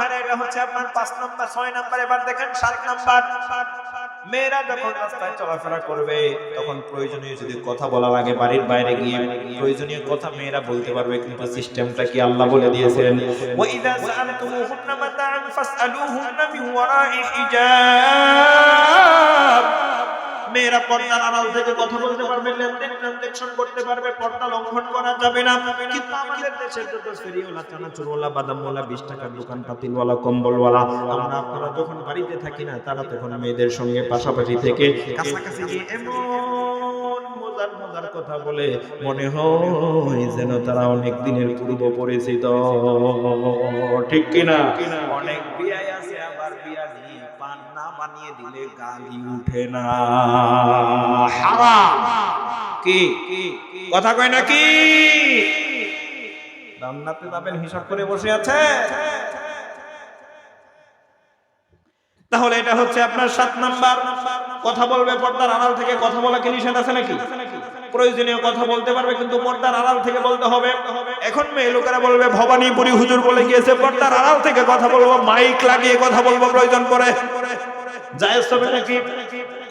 ভাইরা, এটা হচ্ছে আপনার পাঁচ নাম্বার, ছয় নাম্বার, এবার দেখেন সাত নাম্বার। মেয়েরা যখন রাস্তায় চলাফেরা করবে, তখন প্রয়োজনীয় যদি কথা বলা লাগে বাড়ির বাইরে গিয়ে, প্রয়োজনীয় কথা মেয়েরা বলতে পারবে, কিন্তু সিস্টেমটা কি আল্লাহ বলে দিয়েছেন? ফাসআলুহুন্না মিন হিজাব। মেয়েরা পর্দার আড়াল থেকে কথা বলতে পারবে লেনদেন ট্রানজাকশন করতে পারবে পর্দা লঙ্ঘন করা যাবে না। কিন্তু আমাদের দেশের যত ফেরিওয়ালা চানাচুরওয়ালা বাদামওয়ালা বিশ টাকার দোকান পাতিলওয়ালা কম্বলওয়ালা আমরা আপনারা যখন বাড়িতে থাকি না তারা তখন মেয়েদের সঙ্গে পাশাপাশি থেকে কাছাকাছি গিয়ে এমন মজার মজার কথা বলে মনে হয় যেন তারা অনেক দিনের পূর্ব পরিচিত। ঠিক কিনা? অনেক বিয়াই দিলে গালি উঠে না। হারাম। কি? কথা কয় নাকি রান্নাতে যাবেন, হিসাব করে বসে আছে। তাহলে এটা হচ্ছে আপনার সাত নাম্বার। কথা বলবে পর্দার আড়াল থেকে। কথা বলা কি নিষেধ আছে নাকি? প্রয়োজনীয় কথা বলতে পারবে, কিন্তু পর্দার আড়াল থেকে বলতে হবে। এখন মেয়ে লোকেরা বলবে, ভবানীপুরি হুজুর বলে গিয়েছে, পর্দার আড়াল থেকে কথা বলব, মাইক লাগিয়ে কথা বলব প্রয়োজন পড়ে। জায়েজ হবে নাকি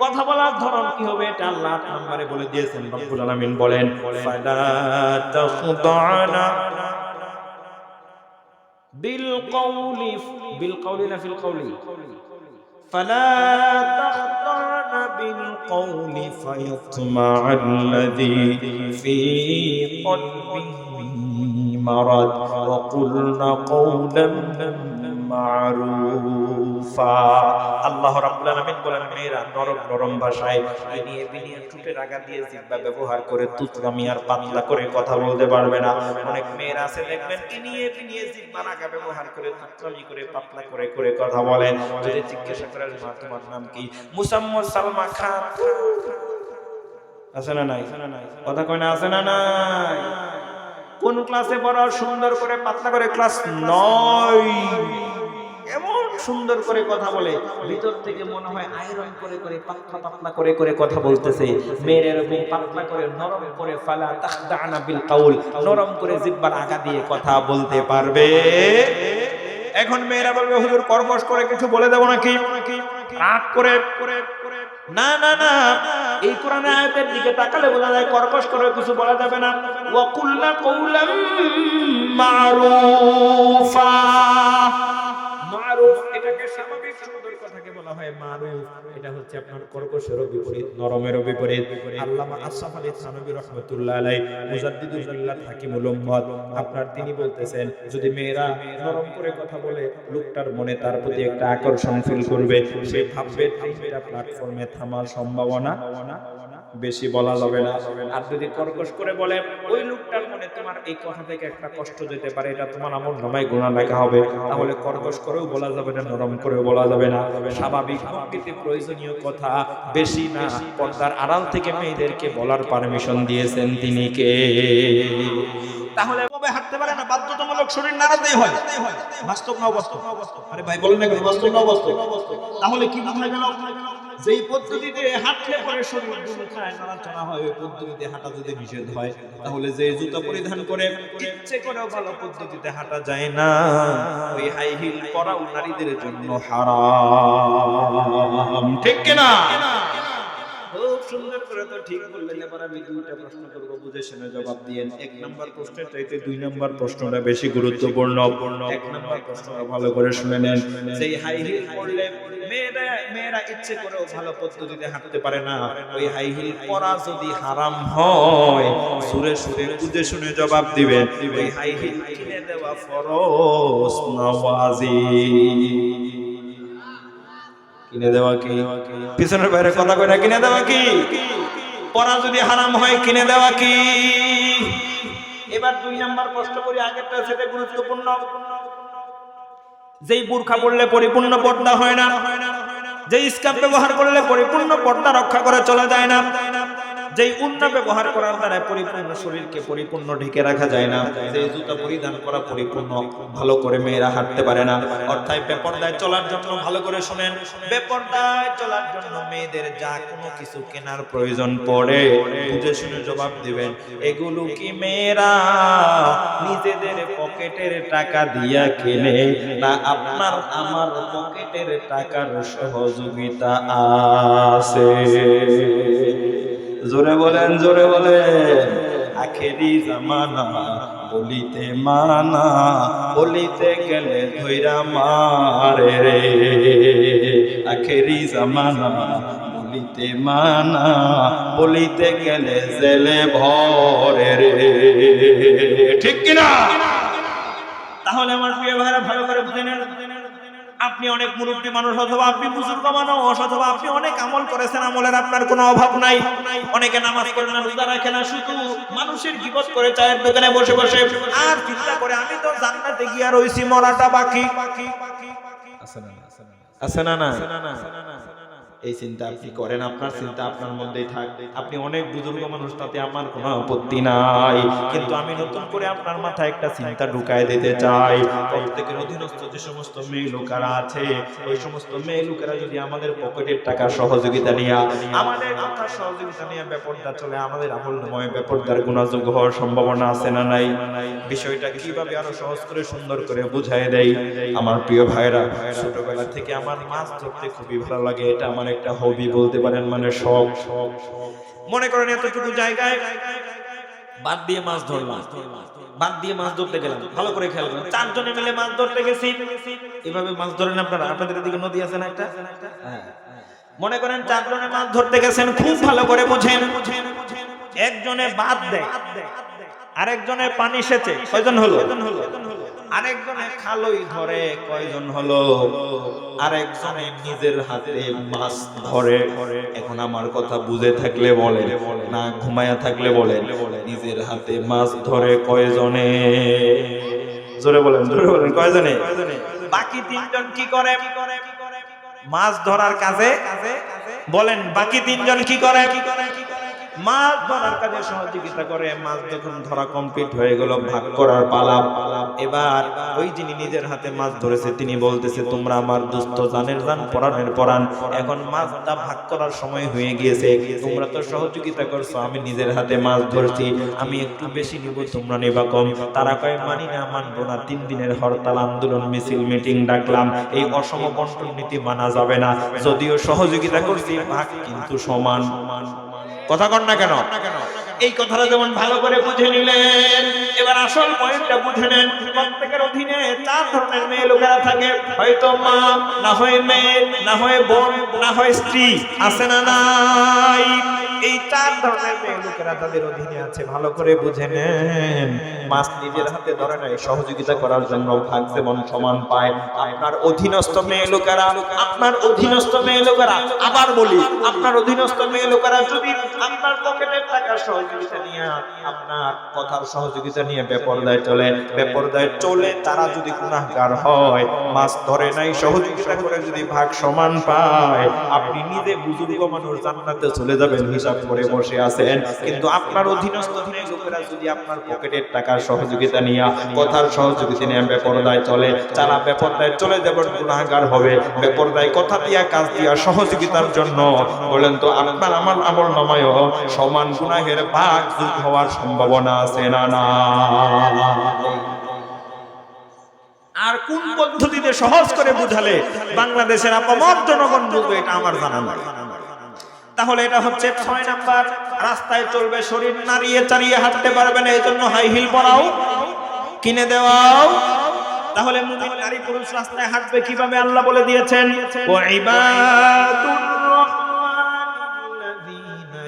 কথা বলার ধরন কি হবে এটা আল্লাহ আট নম্বরে বলে দিয়েছেন রব্বুল আলামিন বলেন ফালা তাখদানা বিল কওলি বিল কওলি না ফিল কওলি فلا تخضعن بالقول فيطمع الذي في قلبه مرض وقلن قولا মারুফা। আল্লাহ রাব্বুল আলামিন বলেন, মেয়েরা নরম নরম ভাষায় বিনিয়ে দিয়ে জিহ্বা ব্যবহার করে আর পাতলা করে কথা বলতে পারবে না। অনেক মেয়েরা আছে, দেখবেন বিনিয়ে ব্যবহার করে করে পাতলা করে করে কথা যদি জিজ্ঞাসা করেন মা, তোমার নাম কি? মুসাম্মদ সালমা খান। আছে না নাই? কথা কয় না, আছে না নাই? কোন ক্লাসে পড়া? সুন্দর করে পাতলা করে, ক্লাস নয়। সুন্দর করে কথা বলে, ভিতর থেকে মনে হয় আয়রন করে করে, পাতলা পাতলা করে করে কথা বলতেছে। মেয়ের এরকম পাতলা করে, নরম করে, ফালা তাখদানা বিল কাউল, নরম করে জিব্বার আগা দিয়ে কথা বলতে পারবে। এখন মেয়েরা বলবে, হুজুর কর্মশ করে কিছু বলে দেবো নাকি? রাগ করে, না না না। এই কোরআনের আয়াতের দিকে তাকালে বোঝা যায় কর্কশ করে কিছু বলা যাবে না। ওয়াকুল্লা কৌলাম মারুফ। আপনার তিনি বলতেছেন, যদি মেয়েরা নরম করে কথা বলে, লোকটার মনে তার প্রতি একটা আকর্ষণ ফিল করবে ভাববে প্ল্যাটফর্মে থামার সম্ভাবনা বেশি বলা যাবে না। আর যদি কর্কশ করে বলে, ওই লোকটার মনে তোমার এই কথা থেকে একটা কষ্ট যেতে পারে, এটা তোমার আমল নামায় গুণা লেখা হবে। তাহলে কর্কশ করেও বলা যাবে না, নরম করেও বলা যাবে না। স্বাভাবিক ভক্তিতে প্রয়োজনীয় কথা বেশি না, পর্দার আড়াল থেকে মেয়েদেরকে বলার পারমিশন দিয়েছেন তিনি কে? তাহলে কবে হাঁটতে পারে না, বাধ্যতামূলক শরীর নাড়াতেই হয়। বাস্তব না বাস্তব আরে ভাই, বলেন না বাস্তব না বাস্তব তাহলে কি বোঝা গেল? যেই পদ্ধতিতে হাঁটলে পরে শরীর দুল নড়াচড়া হয়, ওই পদ্ধতিতে হাঁটা যদি নিষেধ হয়, তাহলে যে জুতা পরিধান করে ইচ্ছে করেও ভালো পদ্ধতিতে হাঁটা যায় না। ওই হাই হিল পরাও নারীদের জন্য হারাম। ঠিক কিনা? সুন্দর করে তো ঠিক বললেন, এবার আমি দুইটা প্রশ্ন করব, বুঝে শুনে জবাব দিয়েন। এক নাম্বার প্রশ্নের চাইতে দুই নাম্বার প্রশ্নটা বেশি গুরুত্বপূর্ণ। এক নাম্বার প্রশ্নটা ভালো করে শুনে নেন। সেই হাই হিল পরলে মেয়েরা মেয়েরা ইচ্ছে করেও ভালো পদ্ধতিতে হাঁটতে পারে না। ওই হাই হিল পরা যদি হারাম হয়, সুরে সুরে বুঝে শুনে জবাব দিবেন। ওই হাই হিল কিনে দেওয়া ফরজ, নওয়াজি। কিনে দেওয়া কি? পিছনের বাইরে কথা কই না, কিনে দেওয়া কি? পড়া যদি হারাম হয়, কিনে দেওয়া কি? এবার দুই নাম্বার কষ্ট করি, আগেরটা সেটা গুরুত্বপূর্ণ। যেই বুর্খা পড়লে পরিপূর্ণ পর্দা হয় না যে স্কার্ফ ব্যবহার করলে পরিপূর্ণ পর্দা রক্ষা করে চলে যায় না যেই উন্না ব্যবহার করার দ্বারা পরিপূর্ণ শরীরকে পরিপূর্ণ ঢেকে রাখা যায় না, যেই জুতা পরিধান করা পরিপূর্ণ, ভালো করে মেয়েরা হাঁটতে পারে না। অর্থাৎ বেপর্দায় চলার জন্য ভালো করে শুনেন, বেপর্দায় চলার জন্য মেয়েদের যা কোনো কিছু কেনার প্রয়োজন পড়ে, বুঝে শুনে জবাব দিবেন, এগুলো কি মেয়েরা নিজেদের পকেটের টাকা দিয়া কেনে, না আপনার আমার পকেটের টাকার সহযোগিতা আছে? জোরে বলেন জোরে বলেন। আখেরি জামানা, বলিতে মানা, বলিতে গেলে ধৈরা মারে রে। আখেরি জামানা, বলিতে মানা, বলিতে গেলে জেলে ভরে রে। ঠিক কিনা? তাহলে আমার প্রিয় ভাইরা, ভালো করে বুঝে নেন। আপনি অনেক মুরব্বী মানুষ, অথবা আপনি বুজুর্গ মানুষ, অথবা আপনি অনেক আমল করেছেন, আমলের আপনার কোনো অভাব নাই। অনেকে নামাজ পড়ে না, রোজা রাখে না, শুধু মানুষের বিপদ করে চায়ের দোকানে বসে বসে। আর চিন্তা করে, আমি তো জান্নাতে গিয়া রইছি, মরাটা বাকি। আছে না না এই চিন্তা আপনি করেন আপনার চিন্তা আপনার মধ্যেই থাক। আপনি অনেক বুজুর্গ মানুষ তাতে আমার কোনো আপত্তি নাই। কিন্তু আমি নতুন করে আপনার মাথায় একটা চিন্তা ঢুকায় দিতে চাই। প্রত্যেকের অধীনস্থ যে সমস্ত মেয়ে লোকেরা আছে ওই সমস্ত মেয়ে লোকেরা যদি আমাদের পকেটের টাকা সহযোগিতা নিয়ে আমাদের কথা সহযোগিতা নিয়ে ব্যাপারটা চলে আমাদের আমলময় ব্যাপারটার গুণাযোগ হওয়ার সম্ভাবনা আছে না নাই? বিষয়টা কীভাবে আরও সহজ করে সুন্দর করে বুঝায় দেয়? আমার প্রিয় ভাইরা ছোটবেলা থেকে আমার মাছ ধরতে খুবই ভালো লাগে। এটা আমার একটা হবি বলতে পারেন মানে শখ। শখ মনে করেন এতটুকু জায়গায় বাদ দিয়ে মাছ ধরলাম। বাদ দিয়ে মাছ ধরতে গেলাম। ভালো করে খেয়াল করেন, চারজনে মিলে মাছ ধরতে গেছি। এভাবে মাছ ধরেন আপনারা? আপনাদের দিকে নদী আছে না একটা? হ্যাঁ। মনে করেন চারজনে মাছ ধরতে গেছেন, খুব ভালো করে বুঝেন। একজনে বাদ দেয়, আরেকজনে পানি সেচে। কয়জন হলো? আরেকজনে খালই ধরে, কয়জন হলো? আরেকজনে নিজের হাতে মাছ ধরে। এখন আমার কথা বুঝে থাকলে বলে না ঘুমায়া থাকলে বলে নিজের হাতে মাছ ধরে কয়জনে? জোরে বলেন জোরে বলেন, কয়জনে? বাকি তিনজন কি করে? মাছ ধরার কাজে? বলেন, বাকি তিনজন কি করে? মাছ ধরার কাজে সহযোগিতা করে, মাছ যখন ধরা কমপ্লিট হয়ে গেল, ভাগ করার পালা। এবার ওই যিনি নিজের হাতে মাছ ধরেছে, তিনি বলতেছে, তোমরা আমার দুস্থ জানের জান পরাণের পরাণ। এখন মাছটা ভাগ করার সময় হয়ে গিয়েছে। তোমরা তো সহযোগিতা করছ, আমি নিজের হাতে মাছ ধরছি। আমি একটু বেশি নিব, তোমরা নেবা কম। তারা কয়, মানি না, মানবো না। তিন দিনের হরতাল, আন্দোলন, মিছিল, মিটিং ডাকলাম। এই অসম বন্টন নীতি মানা যাবে না। যদিও সহযোগিতা করছি, ভাগ কিন্তু সমান সমান। কথা কন না কেন? এই কথাটা যেমন ভালো করে বুঝে নিলেন, এবার আসল পয়েন্টটা বুঝে নেন। প্রত্যেকের অধীনে চার ধরনের মেয়ে লোকেরা থাকে। হয়তো মা, না হয় মেয়ে, না হয় বোন, না হয় স্ত্রী, আছে না নাই? এই চার ধরনের মেয়ে লোকেরা তাদের অধীনে আছে। ভালো করে বুঝে নেন। মাছ নিজের হাতে ধরে নাই, সহযোগিতা করার জন্য সমান পায়। আপনার অধীনস্থ মেয়ে লোকেরা, আপনার অধীনস্থ মেয়ে লোকেরা, আবার বলি, আপনার অধীনস্থ মেয়ে লোকেরা যদি আপনার পকেটের সহযোগিতা নিয়ে, আপনার কথার সহযোগিতা নিয়ে চলে চলে তারা যদি হয়, মাছ ধরে নাই, সহযোগিতা করে যদি ভাগ সমান পায়, আপনি নিজে বুজুর্গ মানুষ জান্নাতে চলে যাবেন হিসাব করে বসে আছেন। কিন্তু আপনার অধীনস্থ লোকেরা যদি আপনার পকেটের টাকার সহযোগিতা নিয়ে কথার সহযোগিতা নিয়ে বেপরদায় চলে বেপরদায় চলে যাবেন গুনাহগার হবে। বেপরদায় কথা দিয়া, কাজ দিয়া, সহযোগিতার জন্য বলেন তো, আপনার আমার আমল সমান গুনাহের ভাগ হওয়ার সম্ভাবনা আছে না না? আর কোন পদ্ধতিতে সহজ করে বুঝালে বাংলাদেশের জনগণ বুঝবে এটা আমার জানা নাই। তাহলে এটা হচ্ছে ছয় নাম্বার। রাস্তায় চলবে, শরীর নাড়িয়ে চাড়িয়ে হাঁটতে পারবে না এই জন্য হাই হিল পরাও। কিনে দেওয়াও। তাহলে মুমিন নারী পুরুষ রাস্তায় হাঁটবে কীভাবে আল্লাহ বলে দিয়েছেন?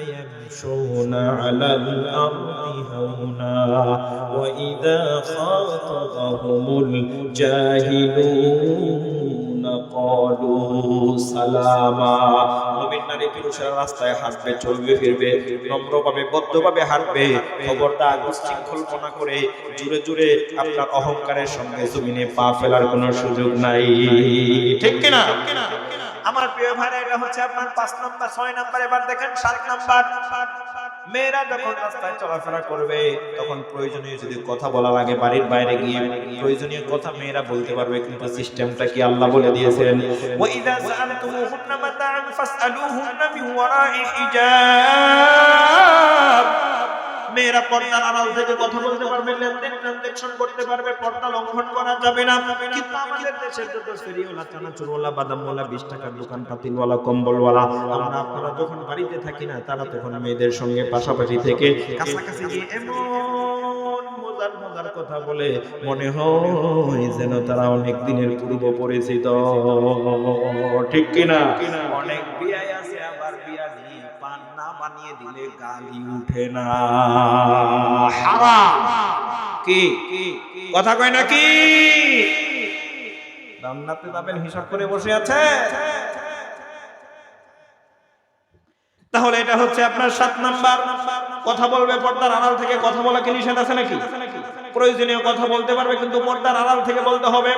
ইয়ামশুনা আলাল আরদি হাওনা। ওয়া ইযা ক্বালু সালামা মুমিন নারী পুরুষেরা রাস্তায় হাঁটবে, চলবে, ফিরবে, নম্রভাবে, বদ্ধভাবে হাঁটবে, খবরদার, উচ্ছৃঙ্খলপনা করে, জুড়ে জুড়ে আপনার অহংকারের সঙ্গে জমিনে পা ফেলার কোনো সুযোগ নাই। ঠিক কিনা? আমার প্রিয় ভাইরা, এটা হচ্ছে আপনার পাঁচ নাম্বার, ছয় নাম্বার, এবার দেখেন সাত নাম্বার। মেয়েরা যখন রাস্তায় চলাফেরা করবে, তখন প্রয়োজনীয় যদি কথা বলা লাগে বাড়ির বাইরে গিয়ে প্রয়োজনীয় কথা মেয়েরা বলতে পারবে, কিন্তু সিস্টেমটা কি আল্লাহ বলে দিয়েছেন? ওয়াইদা ফাসআলুহুন্না মিন হিজাব। মেয়েরা পর্দার আড়াল থেকে কথা বলতে পারবে লেনদেন ট্রানজাকশন করতে পারবে পর্দা লঙ্ঘন করা যাবে না। কিন্তু আমাদের দেশের যত ফেরিওয়ালা চানাচুরওয়ালা বাদামওয়ালা বিশ টাকার দোকান পাতিলওয়ালা কম্বলওয়ালা আমরা আপনারা যখন বাড়িতে থাকি না তারা তখন মেয়েদের সঙ্গে পাশাপাশি থেকে কাছাকাছি গিয়ে এমন মজার মজার কথা বলে মনে হয় যেন তারা অনেক দিনের পূর্ব পরিচিত। ঠিক কিনা? অনেক বিয়াই বানিয়ে গালি উঠে না। হারাম। কি? কথা কয় না কি? রান্নাতে যাবেন, হিসাব করে বসে আছে। তাহলে এটা হচ্ছে আপনার সাত নাম্বার। কথা বলবে পর্দার আড়াল থেকে। কথা বলা কি নিষেধ আছে নাকি? প্রয়োজনীয় কথা বলতে পারবে, কিন্তু পর্দার আড়াল থেকে বলতে হবে।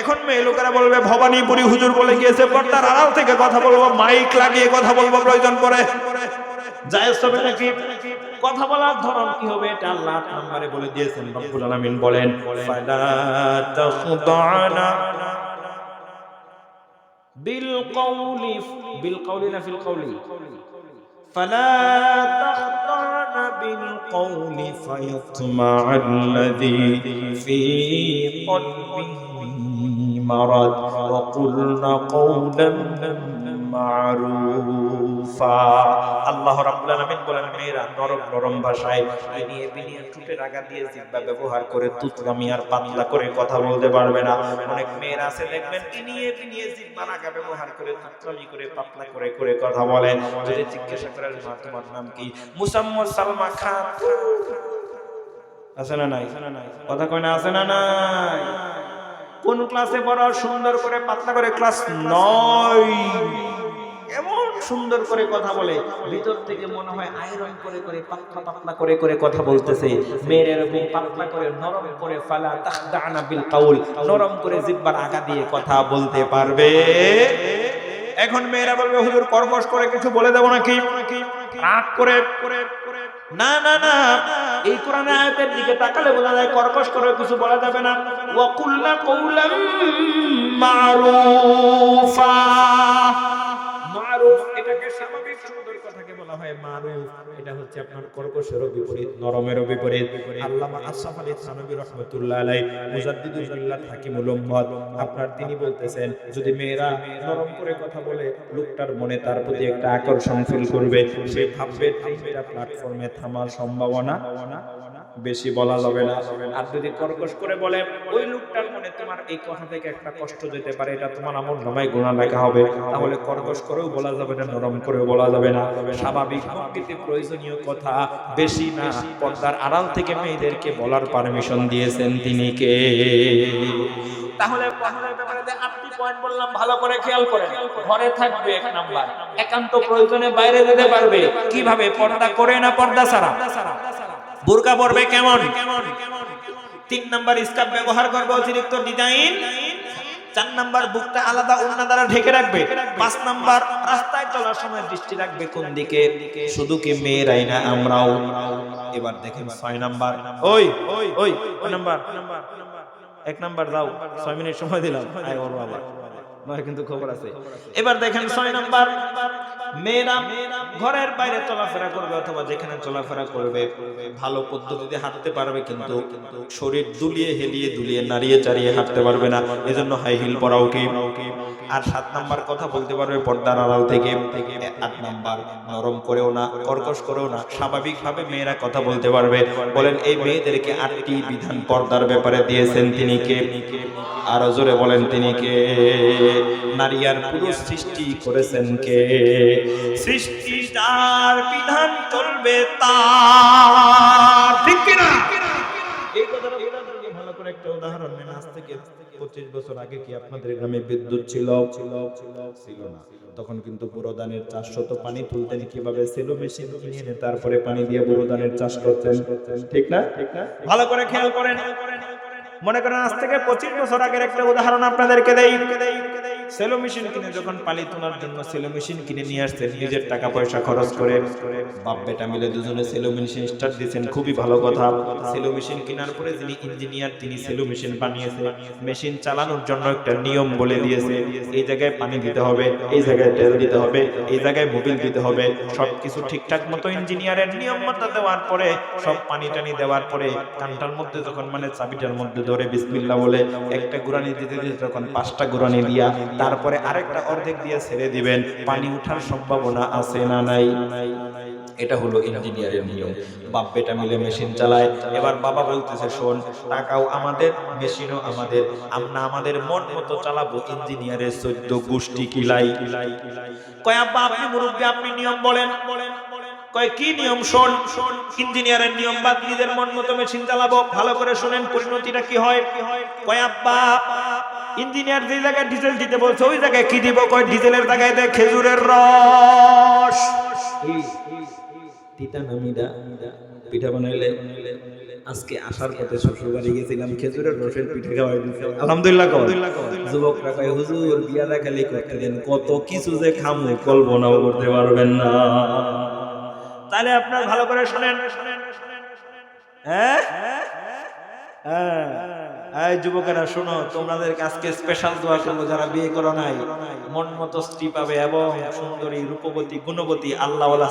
এখন মেয়ে লোকেরা বলবে, ভবানীপুরি হুজুর বলে গিয়েছে, পর্দার আড়াল থেকে কথা বলব, মাইক লাগিয়ে কথা বলব প্রয়োজন পড়ে। জায়েজ হবে নাকি কথা বলার ধরন কি হবে এটা আল্লাহ আট নম্বরে বলে দিয়েছেন রব্বুল আলামিন বলেন ফালা তাখদানা বিল কওলি বিল কওলি না ফিল কওলি فلا تخضعن بالقول فيطمع الذي في قلبه مرض وقلن قولا মারুফা আল্লাহ রাব্বুল আলামিন বলেন, মেয়েরা নরম নরম ভাষায় বিনিয়ে বিনিয়ে রাগা দিয়ে জিহ্বা ব্যবহার করে তুতলামি আর পাতলা করে কথা বলতে পারবে না। অনেক মেয়েরা আছে, দেখবেন বিনিয়ে বিনিয়ে জিহ্বা রাগা ব্যবহার করে তুতলামি করে, পাতলা করে করে কথা বলেন যদি জিজ্ঞাসা মা, তোমার নাম কি? মুসাম্মদ সালমা খান আছে না নাই? কথা কয় না, আছে না নাই? কোন ক্লাসে পড়া? সুন্দর করে, পাতলা করে, ক্লাস নয়। এমন সুন্দর করে কথা বলে, ভিতর থেকে মনে হয় আয়রন করে করে, পাতলা পাতলা করে করে কথা বলতেছে। মেয়ের এরকম পাতলা করে, নরম করে, ফালা তাখদানা বিল কাউল, নরম করে জিব্বার আগা দিয়ে কথা বলতে পারবে। এখন মেয়েরা বলবে, হুজুর কর্মশ করে কিছু বলে দেবো নাকি? রাগ করে, না না না। এই কোরআনের আয়াতের দিকে তাকালে বোঝা যায় কর্কশ করে কিছু বলা যাবে না। ওয়া কুল্লা কৌলাম মারুফা। স্বাভাবিক সুন্দর কথাকে বলা হয় এটা হচ্ছে আপনার বিপরীত বিপরীত। আল্লামা আলী আলাই আপনার তিনি বলতেছেন, যদি মেয়েরা নরম করে কথা বলে, লোকটার মনে তার প্রতি একটা আকর্ষণ ফিল করবে। সে ভাববে প্ল্যাটফর্মে থামার সম্ভাবনা। বেশি বলা যাবে না। আর যদি কর্কশ করে বলে, ওই লোকটার মনে তোমার এই কথা থেকে একটা কষ্ট যেতে পারে, এটা তোমার আমল নামায় গুণা লেখা হবে, তাহলে কর্কশ করেও বলা যাবে না, নরম করেও বলা যাবে না। স্বাভাবিক ভঙ্গিতে প্রয়োজনীয় কথা বেশি না। পর্দার আড়াল থেকে মেয়েদেরকে বলার পারমিশন দিয়েছেন তিনি কে? তাহলে পর্দার ব্যাপারে যে আটটি পয়েন্ট বললাম, ভালো করে খেয়াল করেন। ঘরে থাকবে এক নাম্বার। একান্ত প্রয়োজনে বাইরে যেতে পারবে। কীভাবে? পর্দা করে না পর্দা ছাড়া? বুরকা পরবে কেমন? তিন নাম্বার স্কার্ফ ব্যবহার করবে অতিরিক্ত ডিজাইন। চার নাম্বার বুকটা আলাদা ওড়না দ্বারা ঢেকে রাখবে। পাঁচ নাম্বার রাস্তায় চলার সময় দৃষ্টি রাখবে কোন দিকে? শুধু কি মেয়েরাই না, আমরাও। এবার দেখেন ছয় নাম্বার। ওই ওই ওই ওই নাম্বার। এক নাম্বার দাও, ছয় মিনিট সময় দিলাম। আয় ওর বাবা। নয় কিন্তু খবর আছে। এবার দেখেন ছয় নাম্বার। মেয়েরা ঘরের বাইরে চলাফেরা করবে অথবা যেখানে চলাফেরা করবে, ভালো পদ্ধতিতে হাঁটতে পারবে কিন্তু শরীর দুলিয়ে হেলিয়ে দুলিয়ে নাড়িয়ে চাড়িয়ে হাঁটতে পারবে না। এজন্য হাই হিল পরাও কি আর সাত নাম্বার কথা বলতে পারবে পর্দার আড়াল থেকে। আট নাম্বার, নরম করেও না, কর্কশ করেও না, স্বাভাবিকভাবে মেয়েরা কথা বলতে পারবে। বলেন, এই মেয়েদেরকে আটটি বিধান পর্দার ব্যাপারে দিয়েছেন তিনি কে? আরও জোরে বলেন, তিনি কে? নারী আর পুরুষ সৃষ্টি করেছেন কে? সৃষ্টি যার বিধান চলবে তার। ঠিক কিনা? এই কথাটা ভালো করে একটা উদাহরণ নেন আজ থেকে পঁচিশ বছর আগে কি আপনাদের গ্রামে বিদ্যুৎ ছিল? ছিল ছিল না। তখন কিন্তু পানি তুলতেন কীভাবে সেলো মেশিন কিনে এনে তারপরে পানি দিয়ে বুড়োদানের চাষ করতেন। ঠিক না ঠিক না? ভালো করে খেয়াল করেন। মনে করেন আজ থেকে পঁচিশ বছর আগের একটা উদাহরণ আপনাদেরকে দেই। সেলো মেশিন কিনে যখন পালি তোলার জন্য সেলো মেশিন কিনে নিয়ে আসছেন নিজের টাকা পয়সা খরচ করে। বাপ বেটা মিলে দুজনে সেলো মেশিন স্টার্ট দিয়েছেন, খুবই ভালো কথা। সেলো মেশিন কেনার পরে যিনি ইঞ্জিনিয়ার তিনি সেলো মেশিন বানিয়েছে মেশিন চালানোর জন্য একটা নিয়ম বলে দিয়েছে, এই জায়গায় পানি দিতে হবে, এই জায়গায় তেল দিতে হবে, এই জায়গায় মোবিল দিতে হবে। সবকিছু ঠিকঠাক মতো ইঞ্জিনিয়ারের নিয়ম মতো দেওয়ার পরে, সব পানি টানি দেওয়ার পরে কানটার মধ্যে যখন মানে চাবিটার মধ্যে ধরে বিসমিল্লাহ বলে একটা গুরানি দিতে দিতে তখন পাঁচটা গুরানি দিয়া তারপরে আরেকটা অর্ধেক দিয়ে ছেড়ে দিবেন। পানি ওঠার সম্ভাবনা আছে না নাই? এটা হলো ইঞ্জিনিয়ারের নিয়ম। বাপ বেটা মিলে মেশিন চালায়। এবার বাবা বলতেছে, শোন, টাকাও আমাদের, মেশিনও আমাদের। আমরা আমাদের মন মতো চালাবো ইঞ্জিনিয়ারের চোদ্দ গোষ্ঠী কিলাই। কয়, আব্বা, আপনি মুরব্বী, আপনি নিয়ম বলেন। কয়, কি নিয়ম? শোন, ইঞ্জিনিয়ারের নিয়ম বাদ নিজের মন মতো মেশিন চালাবো। ভালো করে শোনেন, পরিণতিটা কি হয়? কয়, আব্বা ইঞ্জিনিয়ার যে জায়গায় ডিজেল দিতে বলছে ওই জায়গায় কি দিব? কয় ডিজেলের জায়গায় দেয় খেজুরের রস। তিতা নামিদা পিঠা বানাইলে আজকে আসার পথে শ্বশুর বাড়ি গেছিলাম খেজুরের রসের পিঠা খাওয়াই দিছে আলহামদুলিল্লাহ। যুবকরা কয় হুজুর বিয়া দেখালি করতে দেন কত কিছু যে খামু কল্পনাও করতে পারবেন না। তাহলে আপনার ভালো করে শুনেন। হ্যাঁ? হ্যাঁ? এই যুবকেরা শোনো তোমাদের আজকে স্পেশাল দোয়া করব, যারা বিয়ে করো নাই। মন মতো স্ত্রী পাবে এবং সুন্দরী, রূপবতী, গুণবতী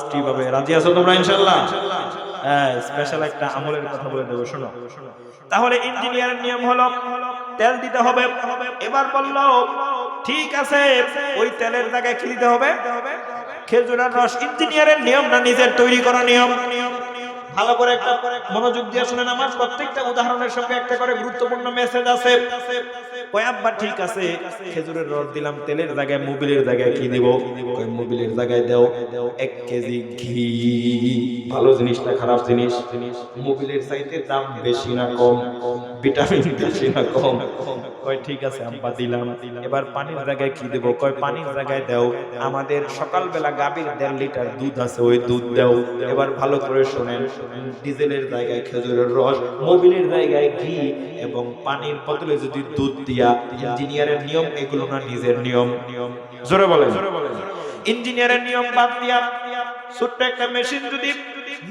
স্ত্রী পাবে। রাজি আছো তোমরা ইনশাল্লাহ হ্যাঁ স্পেশাল একটা আমলের কথা বলে দেবো, শোনো। তাহলে নিয়ম হলো, তেল দিতে হবে। এবার বলল, ঠিক আছে, ওই তেলের জায়গায় দিতে হবে? খেজুরের রস। ইঞ্জিনিয়ারের নিয়ম না নিজের তৈরি করা নিয়ম। ভালো করে একটা মনোযোগ দিয়ে শুনেন আমার প্রত্যেকটা উদাহরণের সঙ্গে একটা করে গুরুত্বপূর্ণ মেসেজ আছে। কয়াব্বা ঠিক আছে, খেজুরের রস দিলাম, তেলের জায়গায় মোবিলের জায়গায় কি দিব? মোবিলের জায়গায় দাও, এক কেজি ঘি। ভালো জিনিস না খারাপ জিনিস। মোবিলের চাইতে দাম বেশি না কম, ভিটামিন বেশি না কম। কয়, ঠিক আছে, আব্বা, দিলাম। এবার পানির জায়গায় কি দেবো? কয়, পানির জায়গায় দাও, আমাদের সকালবেলা গাভীর দেড় লিটার দুধ আছে, ওই দুধ দাও। এবার ভালো করে শোনেন ডিজেলের জায়গায় খেজুরের রস, মোবিলের জায়গায় ঘি এবং পানির বদলে যদি দুধ দিয়া ইঞ্জিনিয়ারের নিয়ম, এগুলো না নিজের নিয়ম। নিয়ম জোরে বলে ইঞ্জিনিয়ারের নিয়ম বাদ দিয়া ছোট্ট একটা মেশিন যদি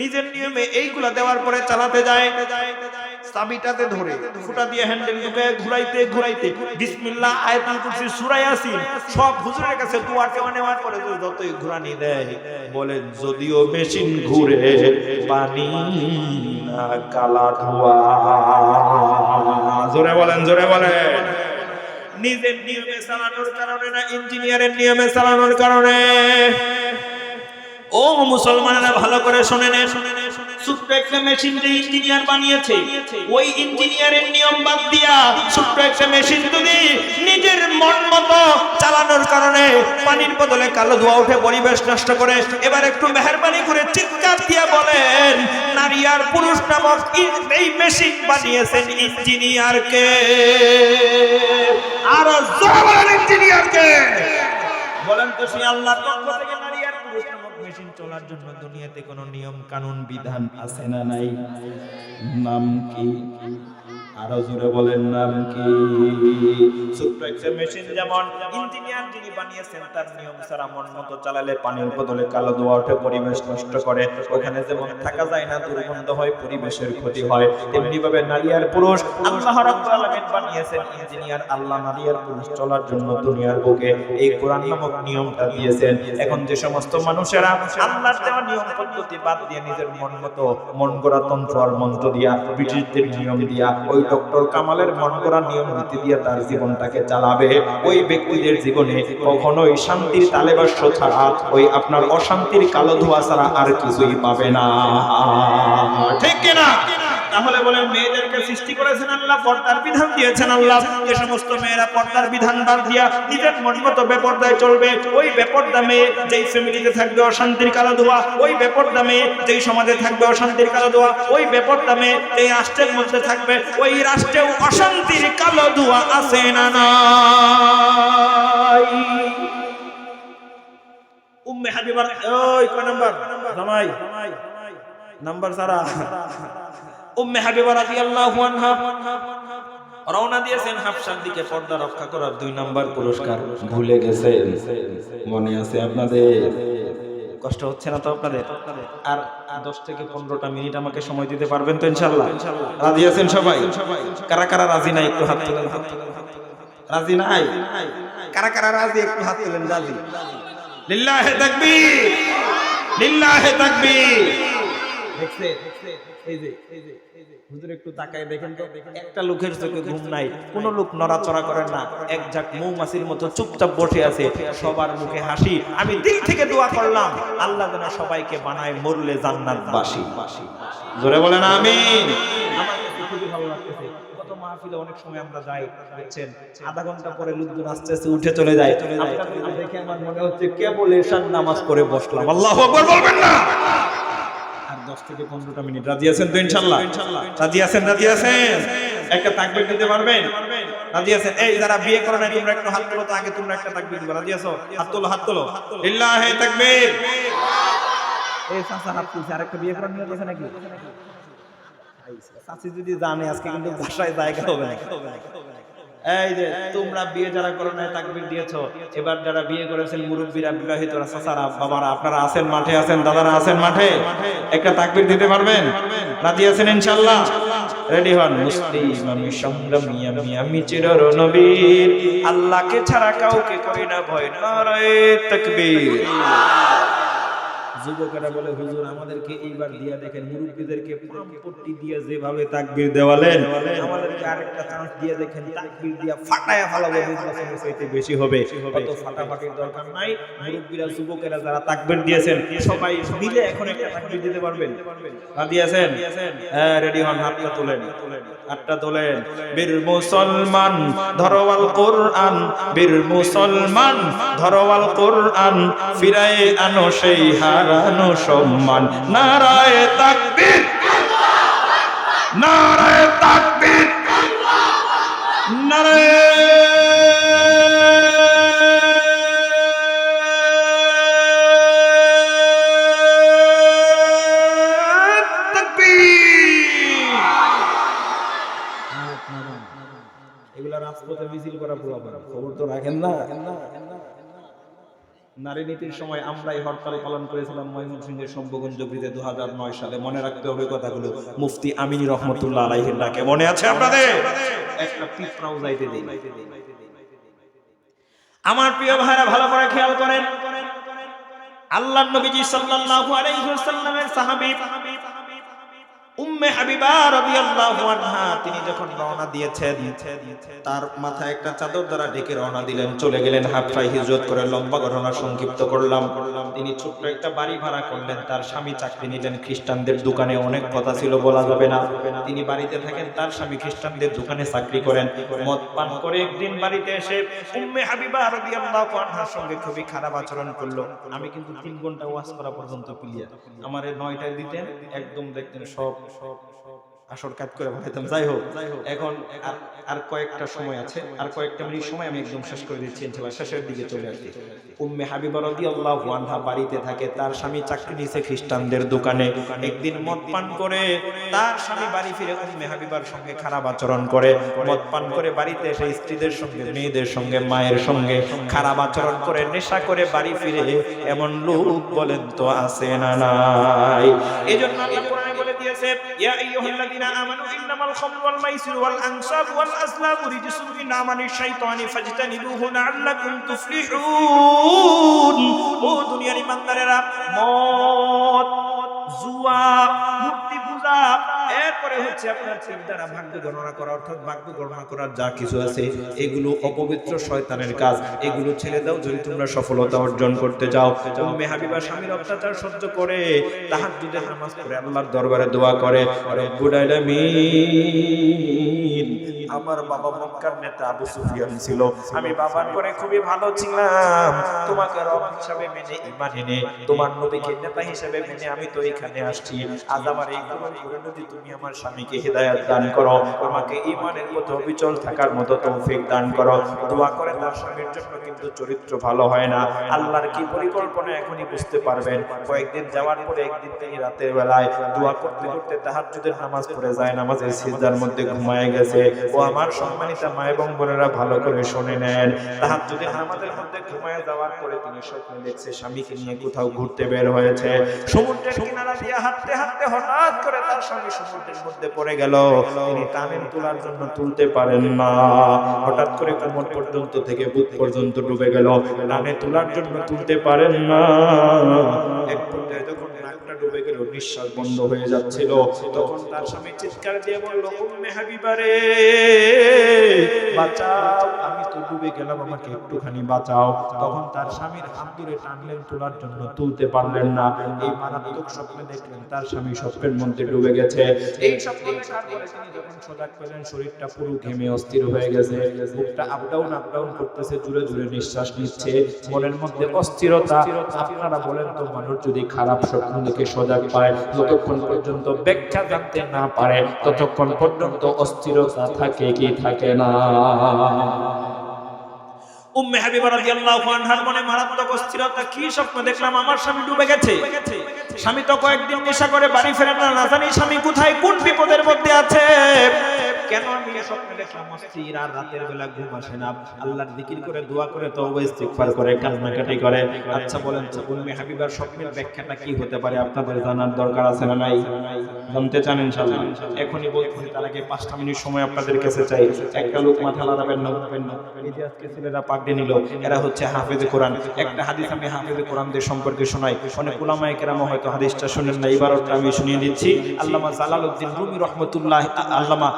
নিজের নিয়মে এইগুলা দেওয়ার পরে চালাতে যায় চাবিটাতে ধরে। ফুটা দিয়ে হ্যান্ডেল ঘুরাইতে ঘুরাইতে। বিসমিল্লাহ, আয়াতুল কুরসি সূরা ইয়াসিন। সব হুজুরের কাছে টেওয়া নেওয়ার পরে যতই ঘুরানি দেয় বলে যদিও মেশিন ঘুরে পানি না, কালা ধোয়া। জোরে বলেন জোরে বলেন। নিজের নিয়মে চালানোর কারণে না, ইঞ্জিনিয়ারের নিয়মে চালানোর কারণে? ও মুসলমানেরা ভালো করে শুনে নে শুনে নে নিজের মন মতো চালানোর কারণে পানির বদলে কালো ধোয়া উঠে পরিবেশ নষ্ট করে, এবার একটু মেহরবানি করে চিৎকার দিয়া বলেন, নারী আর পুরুষ নামক এই মেশিন বানিয়েছেন ইঞ্জিনিয়ারকে আর ইঞ্জিনিয়ারকে বলেন তো সেই আল্লাহর পক্ষ থেকে মেশিন চলার জন্য দুনিয়াতে কোনো নিয়ম কানুন বিধান আছে না নাই? নাম কি? আরও জোরে বলেন নাম কি? ছোট্ট একটা মেশিন যেমন ইঞ্জিনিয়ার যিনি বানিয়েছেন, তার নিয়ম ছাড়া মন মতো চালালে পানির বদলে কালো ধোয়া ওঠে, পরিবেশ নষ্ট করে। ওখানে যেমন থাকা যায় না, দুর্গন্ধ হয়, পরিবেশের ক্ষতি হয়। তেমনি ভাবে নারী আর পুরুষ, আল্লাহ রাব্বুল আলামিন বানিয়েছেন ইঞ্জিনিয়ার আল্লাহ নারী আর পুরুষ চলার জন্য দুনিয়ার বুকে। এই কোরআন নামক নিয়মটা দিয়েছেন। এখন যে সমস্ত মানুষেরা আল্লাহর দেওয়া নিয়ম পদ্ধতি বাদ দিয়ে নিজের মন মতো মন গড়া তন্ত্র আর মন্ত্র দিয়া, ব্রিটিশদের নিয়ম দিয়া, ওই ডক্টর কামালের মন করা নিয়ম, নীতি দিয়ে তার জীবনটাকে চালাবে। ওই ব্যক্তিদের জীবনে কখনোই শান্তির তালেবাস্য ছাড়া ওই আপনার অশান্তির কালো ধোয়া ছাড়া আর কিছুই পাবে না। ঠিক কিনা? তাহলে বলেন, মেয়েদেরকে সৃষ্টি করেছেন আল্লাহ, পর্দার বিধান দিয়েছেন আল্লাহ। যে সমস্ত মেয়েরা পর্দার বিধান বাদ দিয়া নিজের মন মতো বেপর্দায় চলবে। ওই বেপর্দা মেয়ে যেই ফ্যামিলিতে থাকবে অশান্তির কালো ধোয়া, ওই বেপর্দা মেয়ে যেই সমাজে থাকবে অশান্তির কালো ধোয়া, ওই বেপর্দা মেয়ে যেই রাষ্ট্রের মধ্যে থাকবে, ওই রাষ্ট্রেও অশান্তির কালো ধোয়া আছে না নাই? উম্মে হাবিবার, ওই কয় নাম্বার? জামাই। নাম্বার সারা উম্মে হাবিবা রাদিয়াল্লাহু আনহা রওনা দিয়েছেন হাফসার দিকে পর্দা রক্ষা করার দুই নাম্বার পুরস্কার। ভুলে গেছেন, মনে আছে আপনাদের? কষ্ট হচ্ছে না তো আপনাদের? আর দশ থেকে পনেরোটা মিনিট আমাকে সময় দিতে পারবেন তো ইনশাল্লাহ রাজি আছেন সবাই? কারা কারা রাজি নাই একটু হাত তুলেন। রাজি নাই? কারা কারা রাজি একটু হাত তুলেন, রাজি। লিল্লাহে তাকবীর লিল্লাহে তাকবীর। এই যে হুজুর একটু তাকায় দেখেন তো একটা লোকের চোখে ঘুম নাই। কোন লোক নড়াচড়া করেন না। এক ঝাঁক মৌমাছির মতো চুপচাপ বসে আছে। সবার মুখে হাসি। আমি দিল থেকে দোয়া করলাম। আল্লাহ যেন সবাইকে বানায় মরলে জান্নাতবাসী জোরে বলেন আমিন। আমার খুবই ভালো লাগতেছে। মাহফিলে অনেক সময় আমরা যাই বুঝছেন আধা ঘণ্টা পরে লোকজন আস্তে আস্তে উঠে চলে যায়। দেখে আমার মনে হচ্ছে কেবল এশার নামাজ পড়ে বসলাম। আল্লাহ বলবেন না। দশ থেকে পনেরোটা মিনিট। রাজি আছেন তো ইনশাল্লাহ? রাজি আছেন রাজি আছেন? একটা তাকবির দিতে পারবেন? রাজি আছেন? এই যারা বিয়ে করে নাই, তোমরা একটু হাত তোলো তো, আগে তোমরা একটা তাকবির দিবা। রাজি আছো? হাত তোলো হাত তোলো। লিল্লাহি তাকবীর। এই চাচা, হাত তুলছে, আরেকটা বিয়ে করার নিয়ত আছে নাকি? চাচি যদি জানে, আজকে কিন্তু বাসায় জায়গা হবে না। এই যে তোমরা বিয়ে যারা করো নাই, তাকবীর দিয়েছ, এবার যারা বিয়ে করেছেন মুরব্বীরা বিবাহিতরা চাচারা, বাবারা, আপনারা আছেন মাঠে, আছেন দাদারা আছেন মাঠে? একটা তাকবীর দিতে পারবেন? রাজি আছেন ইনশাআল্লাহ? রেডি হন। মুসলিম আমি সংগ্রামী, আমি আমি চিরর নবীর। আল্লাহকে ছাড়া কাউকে করি না ভয় নারায়ে তাকবীর। যুবকেরা বলে, হুজুর, আমাদেরকে এইবার দিয়া দেখেন, মুরব্বীদেরকে পট্টি দিয়ে যেভাবে তাকবীর দেওয়ালেন, আমাদেরকে আরেকটা চান্স দিয়ে দেখেন, তাকবীর দিয়া ফাটায়া ফালাবো নির্বাচনের চাইতে বেশি হবে। অত ফাটাফাটির দরকার নাই। মুরব্বীরা, যুবকেরা যারা তাকবীর দিয়েছেন, সবাই মিলে এখন একটা তাকবীর দিতে পারবেন। রাজি আছেন? হ্যাঁ রেডি হন, হাতটা তোলেন হাতটা তোলেন। বীর মুসলমান, ধরওয়াল কোরআন, বীর মুসলমান, ধরওয়াল কোরআন, ফিরায়ে আনো সেই হারানো সম্মান। নারায় তাকবীর। নারায় তাকবীর। নারায়ে নারী নীতির সময় আমরাই হরতাল পালন করেছিলাম ময়মনসিংহের শম্ভুগঞ্জ ব্রিজে দু নয় সালে। মনে রাখতে হবে কথাগুলো। মুফতি আমিনী রহমতুল্লাহ আলাইহির ডাকে। মনে আছে আপনাদের? একটা পিঁপড়াও যাইতে দিই আমার প্রিয় ভাইরা, ভালো করে খেয়াল করেন। আল্লাহ নবীজি সাল্লাল্লাহু আলাইহি ওয়াসাল্লামের সাহাবী উম্মে হাবিবা রাদিয়াল্লাহু আনহা, তিনি যখন রওনা দিয়েছেন, তার মাথায় একটা চাদর দ্বারা ঢেকে রওনা দিলেন, চলে গেলেন হাফসায় হিজরত করে, লম্বা ঘটনা সংক্ষিপ্ত করলাম। তিনি ছোট্ট একটা বাড়ি ভাড়া করলেন, তার স্বামী চাকরি নিলেন, খ্রিস্টানদের দোকানে অনেক কথা ছিল, বলা যাবে না। তিনি বাড়িতে থাকেন, তার স্বামী খ্রিস্টানদের দোকানে চাকরি করেন। মদ পান করে একদিন বাড়িতে এসে উম্মে হাবিবা রাদিয়াল্লাহু আনহার সঙ্গে খুবই খারাপ আচরণ করল। আমি কিন্তু তিন ঘণ্টা ওয়াজ করা পর্যন্ত ক্লিয়ার আমার নয়টায় দিতেন, একদম দেখতেন সব আসর কাজ করে ভাবতাম যাই হোক, এখন আর- কয়েকটা সময় আছে। আর কয়েকটা মিনিট সময় আমি একদম শেষ করে দিচ্ছি, ইনশাআল্লাহ। শেষের দিকে চলে আসছি উম্মে হাবিবা রাদিয়াল্লাহু আনহা বাড়িতে থাকে, তার স্বামী চাকরি নিয়েছে খ্রিস্টানদের দোকানে। একদিন মদ পান করে তার স্বামী বাড়ি ফিরে উম্মে হাবিবার সঙ্গে খারাপ আচরণ করে। মদ পান করে বাড়িতে এসে স্ত্রীদের সঙ্গে, মেয়েদের সঙ্গে, মায়ের সঙ্গে খারাপ আচরণ করে, নেশা করে বাড়ি ফিরে এমন লোক বলেন তো আছে না নাই? এজন্য আল্লাহ কোরআনে বলে দিয়েছে ইয়া আইয়ুহাল্লাযীনা আমানু ইন্নামাল খামরু ওয়াল মাইসির ওয়াল আনসাবু ওয়াল আসলামু রিজসুম মিন আমালিশ শাইতানি ফাজতানিবুহু লাআল্লাকুম তুফলিহুন। ও দুনিয়ার ইমানদারেরা, মদ, জুয়া, মূর্তি পূজা এরপরে হচ্ছে আপনার দ্বারা ভাগ্য গণনা করা, অর্থাৎ ভাগ্য গণনা করার যা কিছু আছে, এগুলো অপবিত্র শয়তানের কাজ। এগুলো ছেড়ে দাও, যদি তোমরা সফলতা অর্জন করতে যাও। উম্মে স্বামীর অত্যাচার সহ্য করে তাহাজ্জুদের নামাজ পড়ে, আল্লাহর দরবারে দোয়া করে আমার বাবা মক্কার নেতা আবু সুফিয়ান ছিল। আমি বাবার করে খুবই ভালো ছিলাম। তোমাকে রব হিসাবে মেনে ঈমান এনে, তোমার নবীকে নেতা হিসেবে মেনে আমি তো এখানে আসছি। আজ আমার এই যদি তুমি আমার স্বামীকে হেদায়েত দান করো। আমাকে ঈমানের পথে অবিচল থাকার মতো তৌফিক দান করো। দোয়া করে তার স্বামীর জন্য কিন্তু চরিত্র ভালো হয় না। আল্লাহর কি পরিকল্পনা এখনই বুঝতে পারবেন। কয়েকদিন যাওয়ার পরে একদিন তিনি রাতের বেলায় দোয়া করতে করতে তাহাজ্জুদের নামাজ পড়ে যায় নামাজের সিজদার মধ্যে ঘুমায় গেছে। ও আমার সম্মানিত মা এবং বোনেরা ভালো করে শুনে নেন। তাহার যদি আমাদের মধ্যে ঘুমায় যাওয়ার পরে তিনি স্বপ্নে দেখছে স্বামীকে নিয়ে কোথাও ঘুরতে বের হয়েছে। সমুদ্রের কিনারা দিয়ে হাঁটতে হাঁটতে হঠাৎ করে তার স্বামী সমুদ্রের মধ্যে পড়ে গেল। তিনি টানেন তোলার জন্য তুলতে পারেন না। হঠাৎ করে কোমর পর্যন্ত থেকে বুধ পর্যন্ত ডুবে গেল। টানে তোলার জন্য তুলতে পারেন না। এক পর্যায়ে ডুবে গেল নিঃশ্বাস বন্ধ হয়ে যাচ্ছিল। তখন তার স্বামী চিৎকার দিয়ে বলল উম্মে হাবিবা রে বাঁচাও আমি তো ডুবে গেলাম আমাকে একটুখানি বাঁচাও। তখন তার স্বামীর হাত ধরে টানলেন তোলার জন্য তুলতে পারলেন না। এই মারাত্মক স্বপ্নে দেখলেন তার স্বামী স্বপ্নের মধ্যে ডুবে গেছে। এই স্বপ্ন তিনি যখন সজাগ পেলেন শরীরটা পুরো ঘেমে অস্থির হয়ে গেছে। বুকটা আপ ডাউন আপ ডাউন করতেছে জুড়ে জুড়ে নিঃশ্বাস নিচ্ছে। মনের মধ্যে অস্থিরতা। আপনারা বলেন তো মানুষ যদি খারাপ স্বপ্ন দেখে সজাগ পায়, যতক্ষণ পর্যন্ত ব্যাখ্যা জানতে না পারে, ততক্ষণ পর্যন্ত অস্থিরতা থাকে কি থাকে না। স্বামী তো কয়েকদিন নেশা করে বাড়ি ফেরে না না জানি স্বামী কোথায়, কোন বিপদের মধ্যে আছে? কেন আমি স্বপ্ন দেখলাম অস্থির আর রাতের বেলা ঘুম আসে না? আল্লাহর জিকির করে, দোয়া করে, তওবা, ইস্তিগফার করে, কান্নাকাটি করে। আচ্ছা বলেন তো উম্মে হাবিবার স্বপ্নের ব্যাখ্যাটা কি হতে পারে? আপনাদের জানার দরকার আছে না নাই? জানতে চান ইনশাআল্লাহ? এখনই বলছি তার আগে পাঁচটা মিনিট সময় আপনাদের কাছে চাই। একটা লোক মাথা লাগাবেন না, উঠবেন না। এই যে আজকে ছেলেরা পাগড়ি নিল, এরা হচ্ছে হাফেজে কোরআন। একটা হাদিস আমি হাফেজে কোরআনদের সম্পর্কে শোনাই। অনেক উলামায়ে কেরামা হয়তো হাদিসটা শুনেন না এবারটা আমি শুনিয়ে দিচ্ছি। আল্লামা জালালউদ্দিন রুমি রহমতুল্লাহ আল্লামা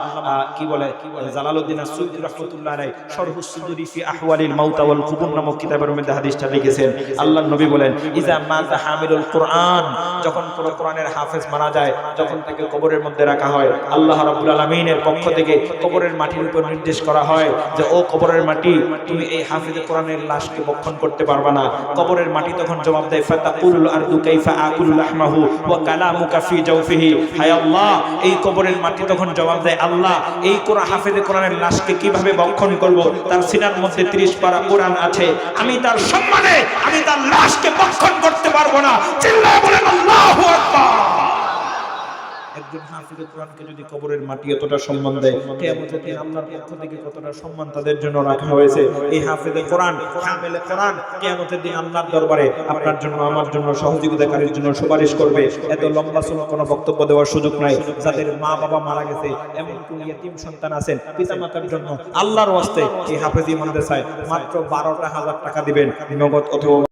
কি বলে? জালালউদ্দিন আসুদ্দি রহমতুল্লাহ আলাই শরহুস সুদুরি ফি আহওয়ালিল মাউতা ওয়াল কুবুর নামক কিতাবের মধ্যে হাদিসটা লিখেছেন। আল্লাহর নবী বলেন ইজা মাযা হামিলুল কোরআন যখন কোন কোরআনের হাফেজ মারা যায়, যখন তাকে কবরের মধ্যে রাখা হয়, আল্লাহ রাব্বুল আলামিনের পক্ষ থেকে কবরের মাটির উপর নির্দেশ করা হয় যে, ও কবরের মাটি, তুমি এই হাফেজে কোরআনের লাশকে বক্ষণ করতে পারবে না। কবরের মাটি তখন জবাব দেয়, ফাতাকুলুল আরদু কাইফা আকুলু লাহমাহু ওয়া কালামুকা ফি জাওফিহি হায় আল্লাহ, এই কবরের মাটি তখন জবাব দেয়, আল্লাহ এই কোরআন হাফেজে কোরআনের লাশকে কীভাবে বক্ষণ করব? তার সিনার মধ্যে 30 পারা কোরআন আছে। আমি তার সম্মানে, আমি তার লাশকে বক্ষণ করতে পারব না। চিল্লায় বলেন, আল্লাহু আকবার। একজন হাফিজে কোরআনকে যদি কবরের মাটি এতটা সম্মান দেয়, কিয়ামতের দিন আল্লাহর পক্ষ থেকে কতটা সম্মান তাদের জন্য রাখা হয়েছে? এই হাফিজে কোরআন, হামিলে কোরআন, কিয়ামতের দিন আল্লাহর দরবারে আপনার জন্য, আমার জন্য সহযোগিতাকারীর জন্য সুপারিশ করবে। এত লম্বা চূড়া কোনো বক্তব্য দেওয়ার সুযোগ নাই। যাদের মা বাবা মারা গেছে, এমন কোন ইয়েতিম সন্তান আছেন, পিতামাতার জন্য আল্লাহর ওয়াস্তে এই হাফেজি মাদ্রাসায় মাত্র বারোটা হাজার টাকা দিবেন, নগদ অথবা